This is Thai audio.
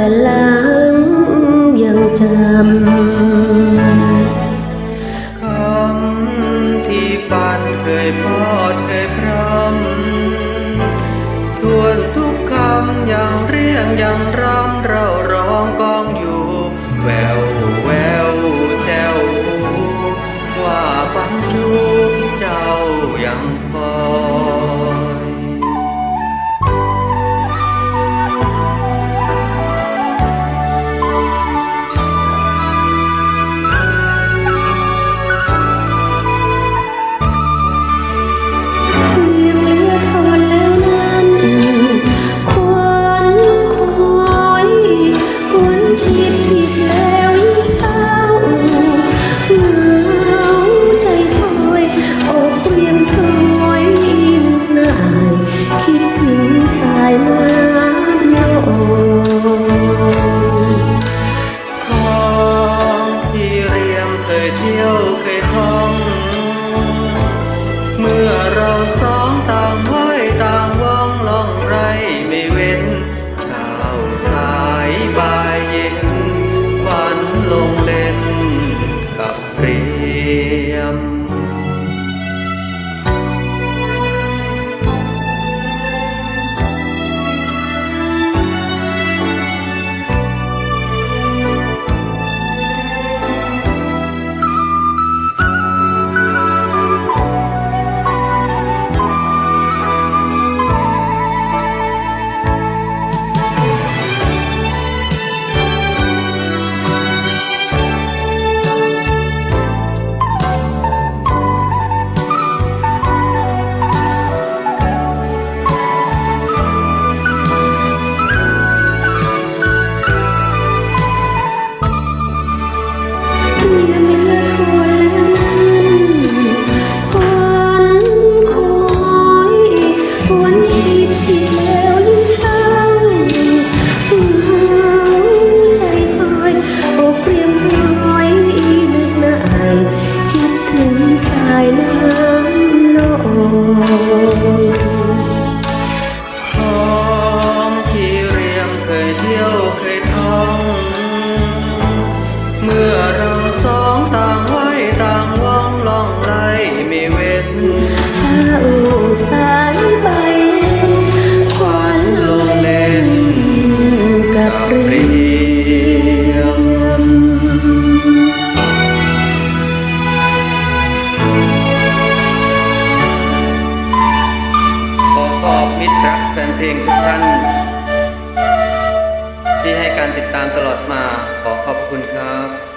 แต่หลังยังจำคำที่ฝันเคยพอดเคยพร่ำทวนทุกคำอย่างเรียงอย่างรำเราร้องก็ ยวเคยท่อง เมื่อเราสองต่างไว้ต่างว่องล่องไล่ไม่เว้นเช้าสายไปควันลงเล่นกับเรียมขอขอบมิตรรักแฟนเพลงทุกท่าน ที่ให้การติดตามตลอดมาขอขอบคุณครับ